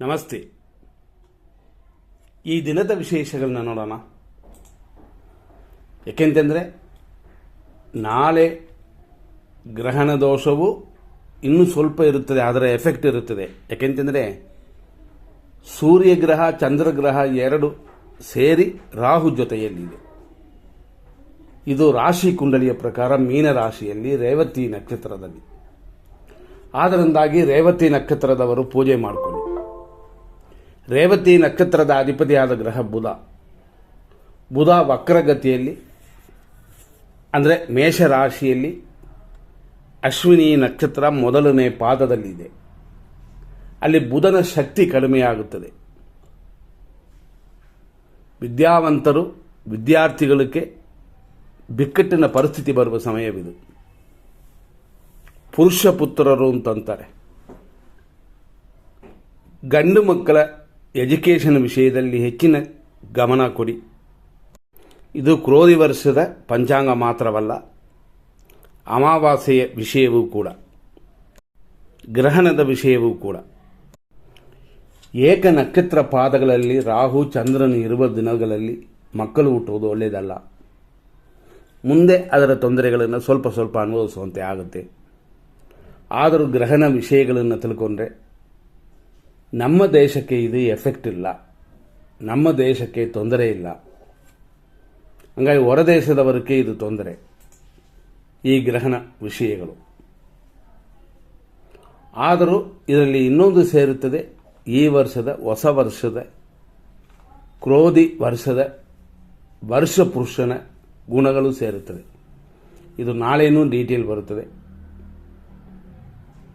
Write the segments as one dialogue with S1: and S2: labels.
S1: ನಮಸ್ತೆ. ಈ ದಿನದ ವಿಶೇಷಗಳನ್ನ ನೋಡೋಣ. ಯಾಕೆಂತಂದರೆ, ನಾಳೆ ಗ್ರಹಣ ದೋಷವು ಇನ್ನೂ ಸ್ವಲ್ಪ ಇರುತ್ತದೆ, ಅದರ ಎಫೆಕ್ಟ್ ಇರುತ್ತದೆ. ಯಾಕೆಂತಂದರೆ ಸೂರ್ಯಗ್ರಹ ಚಂದ್ರಗ್ರಹ ಎರಡು ಸೇರಿ ರಾಹು ಜೊತೆಯಲ್ಲಿದೆ. ಇದು ರಾಶಿ ಕುಂಡಲಿಯ ಪ್ರಕಾರ ಮೀನ ರಾಶಿಯಲ್ಲಿ ರೇವತಿ ನಕ್ಷತ್ರದಲ್ಲಿ. ಆದ್ದರಿಂದಾಗಿ ರೇವತಿ ನಕ್ಷತ್ರದವರು ಪೂಜೆ ಮಾಡಿಕೊಳ್ಳಿ. ರೇವತಿ ನಕ್ಷತ್ರದ ಅಧಿಪತಿಯಾದ ಗ್ರಹ ಬುಧ. ಬುಧ ವಕ್ರಗತಿಯಲ್ಲಿ, ಅಂದರೆ ಮೇಷರಾಶಿಯಲ್ಲಿ ಅಶ್ವಿನಿ ನಕ್ಷತ್ರ ಮೊದಲನೇ ಪಾದದಲ್ಲಿದೆ. ಅಲ್ಲಿ ಬುಧನ ಶಕ್ತಿ ಕಡಿಮೆಯಾಗುತ್ತದೆ. ವಿದ್ಯಾವಂತರು, ವಿದ್ಯಾರ್ಥಿಗಳಿಗೆ ಬಿಕ್ಕಟ್ಟಿನ ಪರಿಸ್ಥಿತಿ ಬರುವ ಸಮಯವಿದು. ಪುರುಷ ಪುತ್ರರು ಅಂತಂತಾರೆ. ಗಂಡು ಮಕ್ಕಳ ಎಜುಕೇಷನ್ ವಿಷಯದಲ್ಲಿ ಹೆಚ್ಚಿನ ಗಮನ ಕೊಡಿ. ಇದು ಕ್ರೋಧಿ ವರ್ಷದ ಪಂಚಾಂಗ ಮಾತ್ರವಲ್ಲ, ಅಮಾವಾಸ್ಯೆಯ ವಿಷಯವೂ ಕೂಡ, ಗ್ರಹಣದ ವಿಷಯವೂ ಕೂಡ. ಏಕ ನಕ್ಷತ್ರ ಪಾದಗಳಲ್ಲಿ ರಾಹು ಚಂದ್ರನು ಇರುವ ದಿನಗಳಲ್ಲಿ ಮಕ್ಕಳು ಹುಟ್ಟುವುದು ಒಳ್ಳೆಯದಲ್ಲ. ಮುಂದೆ ಅದರ ತೊಂದರೆಗಳನ್ನು ಸ್ವಲ್ಪ ಸ್ವಲ್ಪ ಅನುಭವಿಸುವಂತೆ ಆಗುತ್ತೆ. ಆದರೂ ಗ್ರಹಣ ವಿಷಯಗಳನ್ನು ತಿಳ್ಕೊಂಡ್ರೆ ನಮ್ಮ ದೇಶಕ್ಕೆ ಇದು ಎಫೆಕ್ಟ್ ಇಲ್ಲ. ನಮ್ಮ ದೇಶಕ್ಕೆ ತೊಂದರೆ ಇಲ್ಲ. ಹಂಗಾಗಿ ಹೊರದೇಶದವರಿಗೆ ಇದು ತೊಂದರೆ. ಈ ಗ್ರಹಣ ವಿಷಯಗಳು. ಆದರೂ ಇದರಲ್ಲಿ ಇನ್ನೊಂದು ಸೇರುತ್ತದೆ. ಈ ವರ್ಷದ ಹೊಸ ವರ್ಷದ, ಕ್ರೋಧಿ ವರ್ಷದ ವರ್ಷ ಪುರುಷನ ಗುಣಗಳು ಸೇರುತ್ತದೆ. ಇದು ನಾಳೆನೂ ಡೀಟೇಲ್ ಬರುತ್ತದೆ.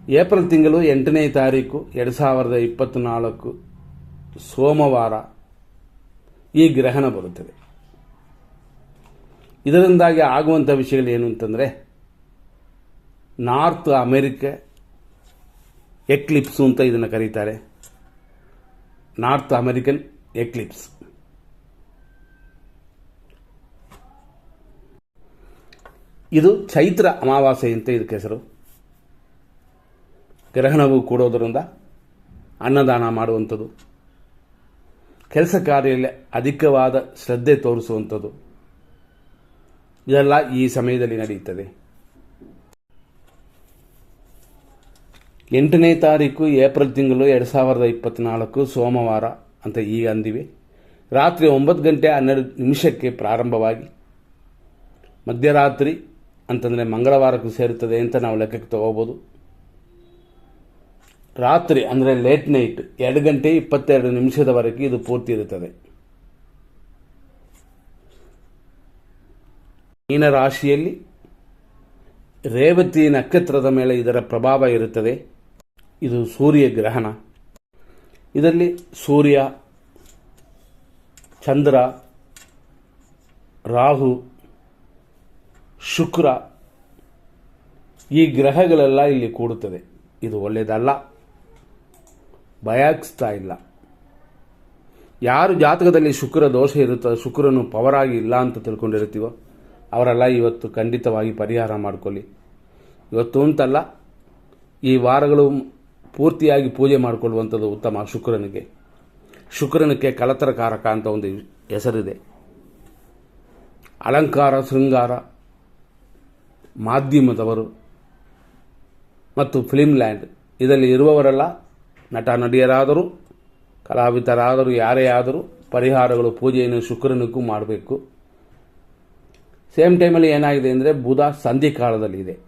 S1: ಏಪ್ರಿಲ್ ತಿಂಗಳು ಎಂಟನೇ ತಾರೀಕು ಎರಡು ಸಾವಿರದ ಇಪ್ಪತ್ತ್ನಾಲ್ಕು ಸೋಮವಾರ ಈ ಗ್ರಹಣ ಬರುತ್ತದೆ. ಇದರಿಂದಾಗಿ ಆಗುವಂಥ ವಿಷಯಗಳು ಏನು ಅಂತಂದರೆ, ನಾರ್ತ್ ಅಮೆರಿಕ ಎಕ್ಲಿಪ್ಸು ಅಂತ ಇದನ್ನು ಕರೀತಾರೆ. North American eclipse. ಇದು ಚೈತ್ರ ಅಮಾವಾಸ್ಯೆ ಅಂತ ಇದಕ್ಕೆ ಹೆಸರು. ಗ್ರಹಣವು ಕೂಡೋದರಿಂದ ಅನ್ನದಾನ ಮಾಡುವಂಥದ್ದು. ಕೆಲಸ ಕಾರ್ಯದಲ್ಲಿ ಅಧಿಕವಾದ ಶ್ರದ್ಧೆ ತೋರಿಸುವಂಥದ್ದು. ಇದೆಲ್ಲ ಈ ಸಮಯದಲ್ಲಿ ನಡೆಯುತ್ತದೆ. ಎಂಟನೇ ತಾರೀಕು ಏಪ್ರಿಲ್ ತಿಂಗಳು ಎರಡು ಸಾವಿರದ ಇಪ್ಪತ್ತ್ನಾಲ್ಕು ಸೋಮವಾರ ಅಂತ ಈಗ ಅಂದಿವೆ. ರಾತ್ರಿ ಒಂಬತ್ತು ಗಂಟೆ ಹನ್ನೆರಡು ನಿಮಿಷಕ್ಕೆ ಪ್ರಾರಂಭವಾಗಿ ಮಧ್ಯರಾತ್ರಿ ಅಂತಂದರೆ ಮಂಗಳವಾರಕ್ಕೂ ಸೇರುತ್ತದೆ ಅಂತ ನಾವು ಲೆಕ್ಕಕ್ಕೆ ತಗೋಬೋದು. ರಾತ್ರಿ, ಅಂದರೆ ಲೇಟ್ ನೈಟ್ ಎರಡು ಗಂಟೆ ಇಪ್ಪತ್ತೆರಡು ನಿಮಿಷದವರೆಗೆ ಇದು ಪೂರ್ತಿ ಇರುತ್ತದೆ. ಮೀನ ರಾಶಿಯಲ್ಲಿ ರೇವತಿ ನಕ್ಷತ್ರದ ಮೇಲೆ ಇದರ ಪ್ರಭಾವ ಇರುತ್ತದೆ. ಇದು ಸೂರ್ಯ ಗ್ರಹಣ. ಇದರಲ್ಲಿ ಸೂರ್ಯ, ಚಂದ್ರ, ರಾಹು, ಶುಕ್ರ ಈ ಗ್ರಹಗಳೆಲ್ಲ ಇಲ್ಲಿ ಕೂಡುತ್ತದೆ. ಇದು ಒಳ್ಳೆಯದಲ್ಲ. ಭಯಾಗಿಸ್ತಾ ಇಲ್ಲ. ಯಾರು ಜಾತಕದಲ್ಲಿ ಶುಕ್ರ ದೋಷ ಇರುತ್ತೋ, ಶುಕ್ರನು ಪವರ್ ಆಗಿ ಇಲ್ಲ ಅಂತ ತಿಳ್ಕೊಂಡಿರ್ತೀವೋ ಅವರೆಲ್ಲ ಇವತ್ತು ಖಂಡಿತವಾಗಿ ಪರಿಹಾರ ಮಾಡ್ಕೊಳ್ಳಿ. ಇವತ್ತು ಅಂತಲ್ಲ, ಈ ವಾರಗಳು ಪೂರ್ತಿಯಾಗಿ ಪೂಜೆ ಮಾಡಿಕೊಳ್ಳುವಂಥದ್ದು ಉತ್ತಮ ಶುಕ್ರನಿಗೆ. ಶುಕ್ರನಕ್ಕೆ ಕಲತರಕಾರಕ ಅಂತ ಒಂದು ಹೆಸರಿದೆ. ಅಲಂಕಾರ, ಶೃಂಗಾರ, ಮಾಧ್ಯಮದವರು ಮತ್ತು ಫಿಲ್ಮ್ ಲ್ಯಾಂಡ್ ಇದರಲ್ಲಿ ಇರುವವರೆಲ್ಲ ನಟ ನಟಿಯರಾದರೂ ಕಲಾವಿದರಾದರೂ, ಯಾರೇ ಆದರೂ ಪರಿಹಾರಗಳು, ಪೂಜೆಯನ್ನು ಶುಕ್ರನಿಗೂ ಮಾಡಬೇಕು. ಸೇಮ್ ಟೈಮಲ್ಲಿ ಏನಾಗಿದೆ ಅಂದರೆ ಬುಧ ಸಂಧಿ ಕಾಲದಲ್ಲಿದೆ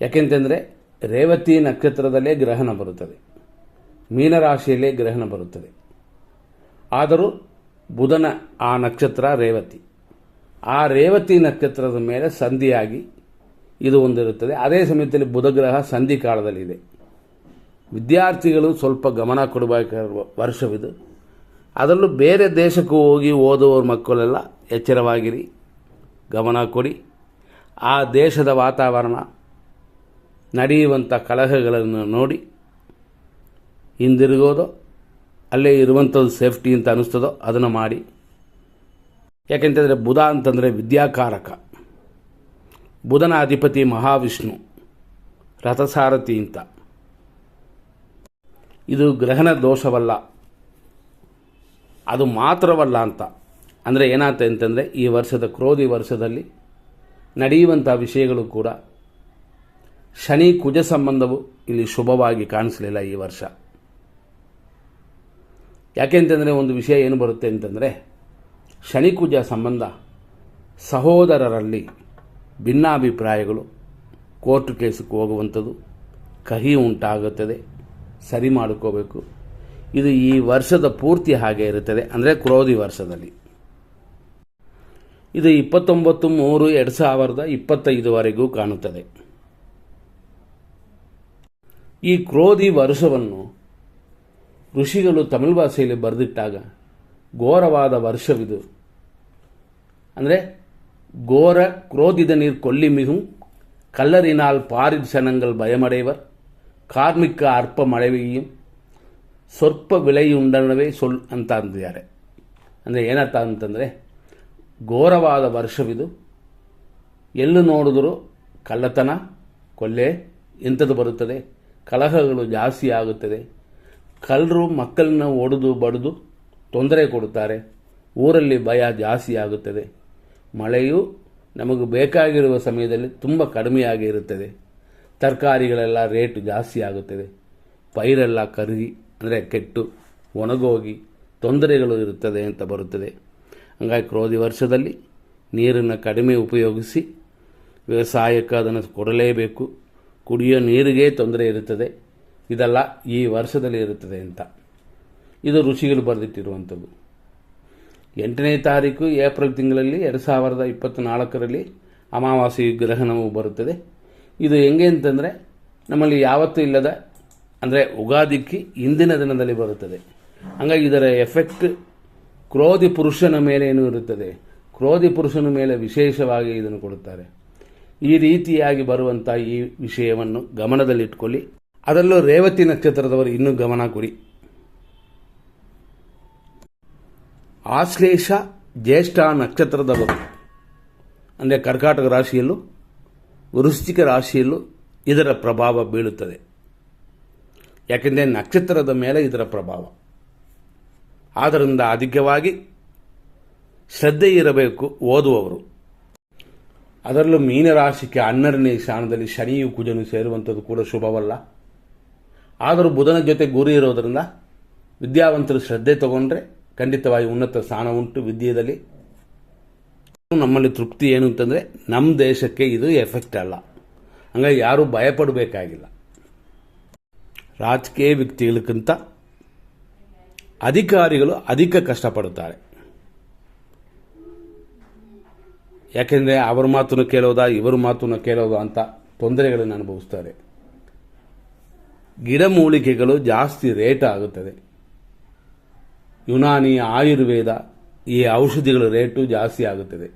S1: ಯಾಕೆಂತಂದರೆ ರೇವತಿ ನಕ್ಷತ್ರದಲ್ಲೇ ಗ್ರಹಣ ಬರುತ್ತದೆ. ಮೀನರಾಶಿಯಲ್ಲೇ ಗ್ರಹಣ ಬರುತ್ತದೆ. ಆದರೂ ಬುಧನ ಆ ನಕ್ಷತ್ರ ರೇವತಿ. ಆ ರೇವತಿ ನಕ್ಷತ್ರದ ಮೇಲೆ ಸಂಧಿಯಾಗಿ ಇದು ಒಂದಿರುತ್ತದೆ. ಅದೇ ಸಮಯದಲ್ಲಿ ಬುಧಗ್ರಹ ಸಂಧಿ ಕಾಲದಲ್ಲಿದೆ ವಿದ್ಯಾರ್ಥಿಗಳು ಸ್ವಲ್ಪ ಗಮನ ಕೊಡಬೇಕಾಗಿರುವ ವರ್ಷವಿದು. ಅದರಲ್ಲೂ ಬೇರೆ ದೇಶಕ್ಕೂ ಹೋಗಿ ಓದುವವ್ರ ಮಕ್ಕಳೆಲ್ಲ ಎಚ್ಚರವಾಗಿರಿ, ಗಮನ ಕೊಡಿ. ಆ ದೇಶದ ವಾತಾವರಣ ನಡೆಯುವಂಥ ಕಲಹಗಳನ್ನು ನೋಡಿ. ಹಿಂದಿರುಗೋದು, ಅಲ್ಲೇ ಇರುವಂಥದ್ದು ಸೇಫ್ಟಿ ಅಂತ ಅನ್ನಿಸ್ತದೋ ಅದನ್ನು ಮಾಡಿ. ಯಾಕೆಂತಂದರೆ ಬುಧ ಅಂತಂದರೆ ವಿದ್ಯಾಕಾರಕ. ಬುಧನ ಅಧಿಪತಿ ಮಹಾವಿಷ್ಣು, ರಥಸಾರಥಿ ಅಂತ. ಇದು ಗ್ರಹಣ ದೋಷವಲ್ಲ. ಅದು ಮಾತ್ರವಲ್ಲ ಅಂತ. ಅಂದರೆ ಏನಾಗ್ತದೆ ಅಂತಂದರೆ, ಈ ವರ್ಷದ ಕ್ರೋಧಿ ವರ್ಷದಲ್ಲಿ ನಡೆಯುವಂಥ ವಿಷಯಗಳು ಕೂಡ ಶನಿ ಕುಜ ಸಂಬಂಧವು ಇಲ್ಲಿ ಶುಭವಾಗಿ ಕಾಣಿಸಲಿಲ್ಲ ಈ ವರ್ಷ. ಯಾಕೆಂತಂದರೆ ಒಂದು ವಿಷಯ ಏನು ಬರುತ್ತೆ ಅಂತಂದರೆ, ಶನಿ ಕುಜ ಸಂಬಂಧ ಸಹೋದರರಲ್ಲಿ ಭಿನ್ನಾಭಿಪ್ರಾಯಗಳು, ಕೋರ್ಟ್ ಕೇಸಕ್ಕೆ ಹೋಗುವಂಥದ್ದು ಕಹಿ ಉಂಟಾಗುತ್ತದೆ. ಸರಿ ಮಾಡ್ಕೋಬೇಕು. ಇದು ಈ ವರ್ಷದ ಪೂರ್ತಿ ಹಾಗೆ ಇರುತ್ತದೆ. ಅಂದರೆ ಕ್ರೋಧಿ ವರ್ಷದಲ್ಲಿ. ಇದು ಇಪ್ಪತ್ತೊಂಬತ್ತು ಮೂರು ಎರಡು ಸಾವಿರದ ಇಪ್ಪತ್ತೈದುವರೆಗೂ ಕಾಣುತ್ತದೆ. ಈ ಕ್ರೋಧಿ ವರ್ಷವನ್ನು ಋಷಿಗಳು ತಮಿಳು ಭಾಷೆಯಲ್ಲಿ ಬರೆದಿಟ್ಟಾಗ ಘೋರವಾದ ವರ್ಷವಿದು. ಅಂದರೆ ಘೋರ ಕ್ರೋಧಿದ ನೀರು ಕೊಲ್ಲಿ ಮಿಹುಂ ಕಲ್ಲರಿನಾಲ್ ಪಾರಿದ್ ಭಯಮಡೆಯವರ್ ಕಾರ್ಮಿಕ ಅರ್ಪ ಮಳವೆಯು ಸ್ವಲ್ಪ ವಿಲೆಯುಂಡನವೇ ಸೊಲ್ ಅಂತ ಅಂದಿದ್ದಾರೆ. ಅಂದರೆ ಏನರ್ಥ ಅಂತಂದರೆ, ಘೋರವಾದ ವರ್ಷವಿದು. ಎಲ್ಲೂ ನೋಡಿದರೂ ಕಳ್ಳತನ ಕೊಲ್ಲೆ ಇಂಥದ್ದು ಬರುತ್ತದೆ. ಕಲಹಗಳು ಜಾಸ್ತಿ ಆಗುತ್ತದೆ. ಕಳ್ಳರು ಮಕ್ಕಳನ್ನ ಒಡೆದು ಬಡಿದು ತೊಂದರೆ ಕೊಡುತ್ತಾರೆ. ಊರಲ್ಲಿ ಭಯ ಜಾಸ್ತಿ ಆಗುತ್ತದೆ. ಮಳೆಯು ನಮಗೆ ಬೇಕಾಗಿರುವ ಸಮಯದಲ್ಲಿ ತುಂಬ ಕಡಿಮೆಯಾಗಿ ಇರುತ್ತದೆ. ತರಕಾರಿಗಳೆಲ್ಲ ರೇಟ್ ಜಾಸ್ತಿ ಆಗುತ್ತದೆ. ಪೈರೆಲ್ಲ ಕರಗಿ ಅಂದರೆ ಕೆಟ್ಟು, ಒಣಗೋಗಿ ತೊಂದರೆಗಳು ಇರುತ್ತದೆ ಅಂತ ಬರುತ್ತದೆ. ಹಂಗಾಗಿ ಕ್ರೋಧಿ ವರ್ಷದಲ್ಲಿ ನೀರನ್ನು ಕಡಿಮೆ ಉಪಯೋಗಿಸಿ ವ್ಯವಸಾಯಕ್ಕೆ ಅದನ್ನು ಕೊಡಲೇಬೇಕು. ಕುಡಿಯೋ ನೀರಿಗೆ ತೊಂದರೆ ಇರುತ್ತದೆ. ಇದೆಲ್ಲ, ಈ ವರ್ಷದಲ್ಲಿ ಇರುತ್ತದೆ ಅಂತ. ಇದು ಋಷಿಗಳು ಬರೆದಿಟ್ಟಿರುವಂಥದ್ದು. ಎಂಟನೇ ತಾರೀಕು, ಏಪ್ರಿಲ್ ತಿಂಗಳಲ್ಲಿ ಎರಡು ಸಾವಿರದ ಇಪ್ಪತ್ತ್ನಾಲ್ಕರಲ್ಲಿ ಅಮಾವಾಸ್ಯೆ ಗ್ರಹಣವು ಬರುತ್ತದೆ. ಇದು ಹೆಂಗೆ ಅಂತಂದರೆ ನಮ್ಮಲ್ಲಿ ಯಾವತ್ತೂ ಇಲ್ಲದ, ಅಂದರೆ ಉಗಾದಿಕ್ಕಿ ಇಂದಿನ ದಿನದಲ್ಲಿ ಬರುತ್ತದೆ. ಹಂಗಾಗಿ ಇದರ ಎಫೆಕ್ಟ್ ಕ್ರೋಧಿ ಪುರುಷನ ಮೇಲೆ ಏನು ಇರುತ್ತದೆ. ಕ್ರೋಧಿ ಪುರುಷನ ಮೇಲೆ ವಿಶೇಷವಾಗಿ ಇದನ್ನು ಕೊಡುತ್ತಾರೆ. ಈ ರೀತಿಯಾಗಿ ಬರುವಂಥ ಈ ವಿಷಯವನ್ನು ಗಮನದಲ್ಲಿಟ್ಕೊಳ್ಳಿ. ಅದರಲ್ಲೂ ರೇವತಿ ನಕ್ಷತ್ರದವರು ಇನ್ನೂ ಗಮನ ಕೊಡಿ. ಆಶ್ಲೇಷ ಜ್ಯೇಷ್ಠ ನಕ್ಷತ್ರದವರು ಅಂದರೆ ಕರ್ಕಾಟಕ ರಾಶಿಯಲ್ಲೂ ವೃಶ್ಚಿಕ ರಾಶಿಯಲ್ಲೂ ಇದರ ಪ್ರಭಾವ ಬೀಳುತ್ತದೆ. ಯಾಕೆಂದರೆ ನಕ್ಷತ್ರದ ಮೇಲೆ ಇದರ ಪ್ರಭಾವ. ಆದ್ದರಿಂದ ಅಧಿಕವಾಗಿ ಶ್ರದ್ಧೆ ಇರಬೇಕು ಓದುವವರು. ಅದರಲ್ಲೂ ಮೀನರಾಶಿಗೆ ಹನ್ನೆರಡನೇ ಸ್ಥಾನದಲ್ಲಿ ಶನಿಯು ಕುಜನು ಸೇರುವಂಥದ್ದು ಕೂಡ ಶುಭವಲ್ಲ. ಆದರೂ ಬುಧನ ಜೊತೆ ಗುರಿ ಇರೋದರಿಂದ ವಿದ್ಯಾವಂತರು ಶ್ರದ್ಧೆ ತಗೊಂಡ್ರೆ ಖಂಡಿತವಾಗಿ ಉನ್ನತ ಸ್ಥಾನ ಉಂಟು. ವಿದ್ಯೆಯಲ್ಲಿ ನಮ್ಮಲ್ಲಿ ತೃಪ್ತಿ ಏನು ಅಂತಂದರೆ ನಮ್ಮ ದೇಶಕ್ಕೆ ಇದು ಎಫೆಕ್ಟ್ ಅಲ್ಲ. ಹಂಗಾಗಿ ಯಾರೂ ಭಯಪಡಬೇಕಾಗಿಲ್ಲ. ರಾಜಕೀಯ ವ್ಯಕ್ತಿಗಳಿಗಿಂತ ಅಧಿಕಾರಿಗಳು ಅಧಿಕ ಕಷ್ಟಪಡುತ್ತಾರೆ. ಯಾಕೆಂದರೆ ಅವರ ಮಾತನ್ನು ಕೇಳೋದಾ, ಇವರ ಮಾತನ್ನು ಕೇಳೋದಾ ಅಂತ ತೊಂದರೆಗಳನ್ನು ಅನುಭವಿಸ್ತಾರೆ. ಗಿಡಮೂಲಿಕೆಗಳು ಜಾಸ್ತಿ ರೇಟ್ ಆಗುತ್ತದೆ. ಯುನಾನಿ, ಆಯುರ್ವೇದ ಈ ಔಷಧಿಗಳ ರೇಟು ಜಾಸ್ತಿ ಆಗುತ್ತದೆ.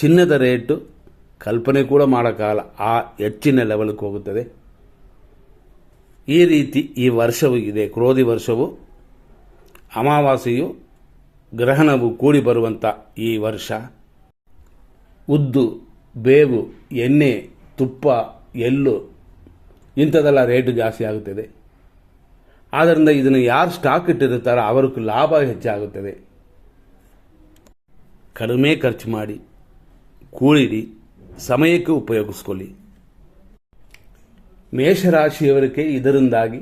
S1: ಚಿನ್ನದ ರೇಟು ಕಲ್ಪನೆ ಕೂಡ ಮಾಡೋಕ್ಕಾಗಲ್ಲ ಆ ಹೆಚ್ಚಿನ ಲೆವೆಲ್ಗೆ ಹೋಗುತ್ತದೆ. ಈ ರೀತಿ ಈ ವರ್ಷವು ಇದೆ, ಕ್ರೋಧಿ ವರ್ಷವು. ಅಮಾವಾಸೆಯು ಗ್ರಹಣವು ಕೂಡಿ ಬರುವಂಥ ಈ ವರ್ಷ. ಉದ್ದು, ಬೇವು, ಎಣ್ಣೆ, ತುಪ್ಪ, ಎಳ್ಳು ಇಂಥದ್ದೆಲ್ಲ ರೇಟು ಜಾಸ್ತಿ ಆಗುತ್ತದೆ. ಆದ್ದರಿಂದ ಇದನ್ನು ಯಾರು ಸ್ಟಾಕ್ ಇಟ್ಟಿರುತ್ತಾರೋ ಅವರಿಗೂ ಲಾಭ ಹೆಚ್ಚಾಗುತ್ತದೆ. ಕಡಿಮೆ ಖರ್ಚು ಮಾಡಿ ಕೂಳಿಡಿ ಸಮಯಕ್ಕೆ ಉಪಯೋಗಿಸ್ಕೊಳ್ಳಿ. ಮೇಷರಾಶಿಯವರಿಗೆ ಇದರಿಂದಾಗಿ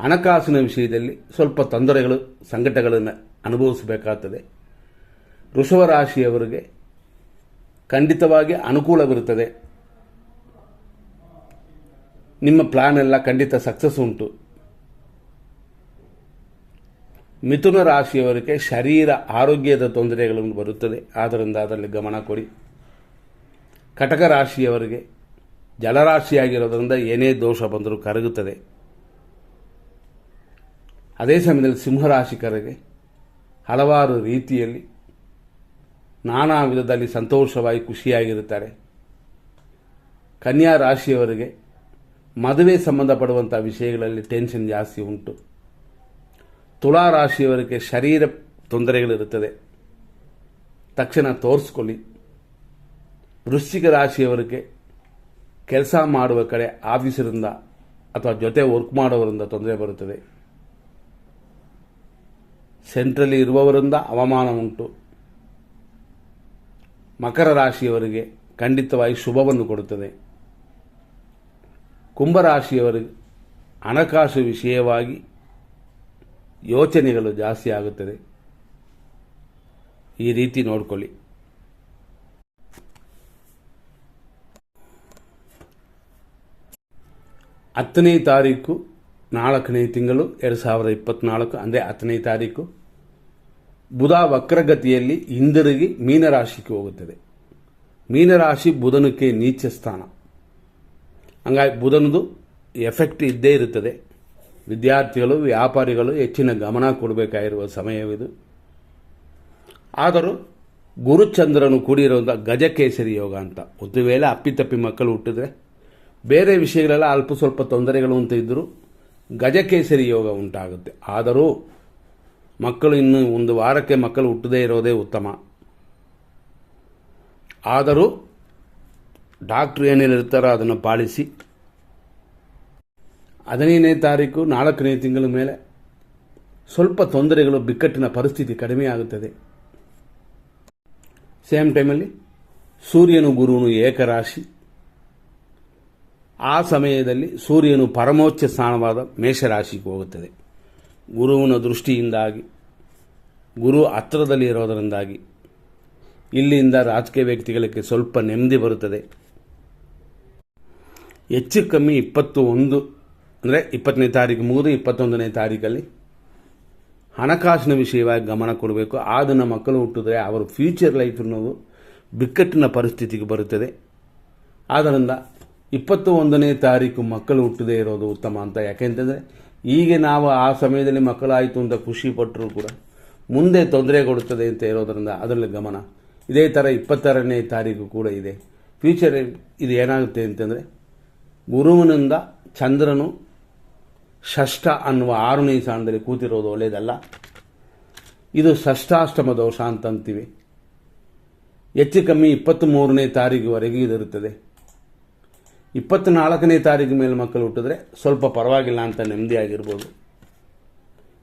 S1: ಹಣಕಾಸಿನ ವಿಷಯದಲ್ಲಿ ಸ್ವಲ್ಪ ತೊಂದರೆಗಳು, ಸಂಕಟಗಳನ್ನು ಅನುಭವಿಸಬೇಕಾಗ್ತದೆ. ವೃಷಭ ರಾಶಿಯವರಿಗೆ ಖಂಡಿತವಾಗಿ ಅನುಕೂಲವಿರುತ್ತದೆ. ನಿಮ್ಮ ಪ್ಲಾನ್ ಎಲ್ಲ ಖಂಡಿತ ಸಕ್ಸಸ್ ಉಂಟು. ಮಿಥುನ ರಾಶಿಯವರಿಗೆ ಶರೀರ ಆರೋಗ್ಯದ ತೊಂದರೆಗಳನ್ನು ಬರುತ್ತದೆ. ಆದ್ದರಿಂದ ಅದರಲ್ಲಿ ಗಮನ ಕೊಡಿ. ಕಟಕ ರಾಶಿಯವರಿಗೆ ಜಲರಾಶಿಯಾಗಿರೋದ್ರಿಂದ ಏನೇ ದೋಷ ಬಂದರೂ ಕರಗುತ್ತದೆ. ಅದೇ ಸಮಯದಲ್ಲಿ ಸಿಂಹರಾಶಿಕರಿಗೆ ಹಲವಾರು ರೀತಿಯಲ್ಲಿ ನಾನಾ ವಿಧದಲ್ಲಿ ಸಂತೋಷವಾಗಿ ಖುಷಿಯಾಗಿರುತ್ತಾರೆ. ಕನ್ಯಾ ರಾಶಿಯವರಿಗೆ ಮದುವೆ ಸಂಬಂಧಪಡುವಂಥ ವಿಷಯಗಳಲ್ಲಿ ಟೆನ್ಷನ್ ಜಾಸ್ತಿ ಉಂಟು. ತುಲಾ ರಾಶಿಯವರಿಗೆ ಶರೀರ ತೊಂದರೆಗಳಿರುತ್ತದೆ. ತಕ್ಷಣ ತೋರಿಸ್ಕೊಳ್ಳಿ. ವೃಶ್ಚಿಕ ರಾಶಿಯವರಿಗೆ ಕೆಲಸ ಮಾಡುವ ಕಡೆ ಆಫೀಸರಿಂದ ಅಥವಾ ಜೊತೆ ವರ್ಕ್ ಮಾಡುವವರಿಂದ ತೊಂದರೆ ಬರುತ್ತದೆ. ಸೆಂಟ್ರಲ್ಲಿ ಇರುವವರಿಂದ ಅವಮಾನ ಉಂಟು. ಮಕರ ರಾಶಿಯವರಿಗೆ ಖಂಡಿತವಾಗಿ ಶುಭವನ್ನು ಕೊಡುತ್ತದೆ. ಕುಂಭರಾಶಿಯವರಿಗೆ ಹಣಕಾಸು ವಿಷಯವಾಗಿ ಯೋಚನೆಗಳು ಜಾಸ್ತಿ ಆಗುತ್ತದೆ. ಈ ರೀತಿ ನೋಡ್ಕೊಳ್ಳಿ. ಹತ್ತನೇ ತಾರೀಕು ನಾಲ್ಕನೇ ತಿಂಗಳು ಎರಡು ಸಾವಿರದ ಇಪ್ಪತ್ನಾಲ್ಕು, ಅಂದರೆ ಹತ್ತನೇ ತಾರೀಕು. ಬುಧ ವಕ್ರಗತಿಯಲ್ಲಿ ಹಿಂದಿರುಗಿ ಮೀನರಾಶಿಗೆ ಹೋಗುತ್ತದೆ. ಮೀನರಾಶಿ ಬುಧನಕ್ಕೆ ನೀಚ ಸ್ಥಾನ ಹಂಗಾಗಿ ಬುಧನದು ಎಫೆಕ್ಟ್ ಇದ್ದೇ ಇರುತ್ತದೆ. ವಿದ್ಯಾರ್ಥಿಗಳು, ವ್ಯಾಪಾರಿಗಳು ಹೆಚ್ಚಿನ ಗಮನ ಕೊಡಬೇಕಾಗಿರುವ ಸಮಯವಿದು. ಆದರೂ ಗುರುಚಂದ್ರನು ಕೂಡಿರುವಂಥ ಗಜಕೇಸರಿ ಯೋಗ ಅಂತ, ಒಂದು ವೇಳೆ ಅಪ್ಪಿತಪ್ಪಿ ಮಕ್ಕಳು ಹುಟ್ಟಿದ್ರೆ, ಬೇರೆ ವಿಷಯಗಳೆಲ್ಲ ಅಲ್ಪ ಸ್ವಲ್ಪ ತೊಂದರೆಗಳು ಅಂತ ಇದ್ದರೂ ಗಜಕೇಸರಿ ಯೋಗ ಉಂಟಾಗುತ್ತೆ. ಆದರೂ ಮಕ್ಕಳು ಇನ್ನು ಒಂದು ವಾರಕ್ಕೆ ಮಕ್ಕಳು ಹುಟ್ಟದೇ ಇರೋದೇ ಉತ್ತಮ. ಆದರೂ ಡಾಕ್ಟ್ರು ಏನೇನು ಇರ್ತಾರೋ ಅದನ್ನು ಪಾಲಿಸಿ ಹದಿನೈದನೇ ತಾರೀಕು, ನಾಲ್ಕನೇ ತಿಂಗಳ ಮೇಲೆ ಸ್ವಲ್ಪ ತೊಂದರೆಗಳು, ಬಿಕ್ಕಟ್ಟಿನ ಪರಿಸ್ಥಿತಿ ಕಡಿಮೆಯಾಗುತ್ತದೆ ಸೇಮ್ ಟೈಮಲ್ಲಿ ಸೂರ್ಯನು ಗುರುವನು ಏಕರಾಶಿ. ಆ ಸಮಯದಲ್ಲಿ ಸೂರ್ಯನು ಪರಮೋಚ್ಚ ಸ್ಥಾನವಾದ ಮೇಷರಾಶಿಗೆ ಹೋಗುತ್ತದೆ. ಗುರುವಿನ ದೃಷ್ಟಿಯಿಂದಾಗಿ, ಗುರು ಹತ್ತಿರದಲ್ಲಿ ಇರೋದರಿಂದಾಗಿ, ಇಲ್ಲಿಂದ ರಾಜಕೀಯ ವ್ಯಕ್ತಿಗಳಿಗೆ ಸ್ವಲ್ಪ ನೆಮ್ಮದಿ ಬರುತ್ತದೆ. ಹೆಚ್ಚು ಕಮ್ಮಿ ಇಪ್ಪತ್ತು ಒಂದು ಅಂದರೆ ಇಪ್ಪತ್ತನೇ ತಾರೀಕು ಮುಗಿದು ಇಪ್ಪತ್ತೊಂದನೇ ತಾರೀಕಲ್ಲಿ ಹಣಕಾಸಿನ ವಿಷಯವಾಗಿ ಗಮನ ಕೊಡಬೇಕು. ಆದನ್ನ ಮಕ್ಕಳು ಹುಟ್ಟಿದ್ರೆ ಅವರ ಫ್ಯೂಚರ್ ಲೈಫ್ ಅನ್ನೋದು ಬಿಕ್ಕಟ್ಟಿನ ಪರಿಸ್ಥಿತಿಗೆ ಬರುತ್ತದೆ. ಆದ್ದರಿಂದ ಇಪ್ಪತ್ತು ಒಂದನೇ ತಾರೀಕು ಮಕ್ಕಳು ಹುಟ್ಟದೇ ಇರೋದು ಉತ್ತಮ ಅಂತ. ಯಾಕೆಂತಂದರೆ ಈಗ ನಾವು ಆ ಸಮಯದಲ್ಲಿ ಮಕ್ಕಳಾಯಿತು ಅಂತ ಖುಷಿ ಪಟ್ಟರೂ ಕೂಡ ಮುಂದೆ ತೊಂದರೆ ಕೊಡುತ್ತದೆ ಅಂತ ಇರೋದರಿಂದ ಅದರಲ್ಲಿ ಗಮನ. ಇದೇ ಥರ ಇಪ್ಪತ್ತಾರನೇ ತಾರೀಕು ಕೂಡ ಇದೆ. ಫ್ಯೂಚರ್ ಇದು ಏನಾಗುತ್ತೆ ಅಂತಂದರೆ ಗುರುವಿನಿಂದ ಚಂದ್ರನು ಷಷ್ಠ ಅನ್ನುವ ಆರನೇ ಸ್ಥಾನದಲ್ಲಿ ಕೂತಿರೋದು ಒಳ್ಳೆಯದಲ್ಲ ಇದು ಷಷ್ಠಾಷ್ಟಮ ದೋಷ ಅಂತಂತೀವಿ. ಹೆಚ್ಚು ಕಮ್ಮಿ ಇಪ್ಪತ್ತ್ ಮೂರನೇ ತಾರೀಕುವರೆಗೆ ಇದಿರುತ್ತದೆ. ಇಪ್ಪತ್ತ್ನಾಲ್ಕನೇ ತಾರೀಕು ಮೇಲೆ ಮಕ್ಕಳು ಹುಟ್ಟಿದ್ರೆ ಸ್ವಲ್ಪ ಪರವಾಗಿಲ್ಲ ಅಂತ ನೆಮ್ಮದಿಯಾಗಿರ್ಬೋದು.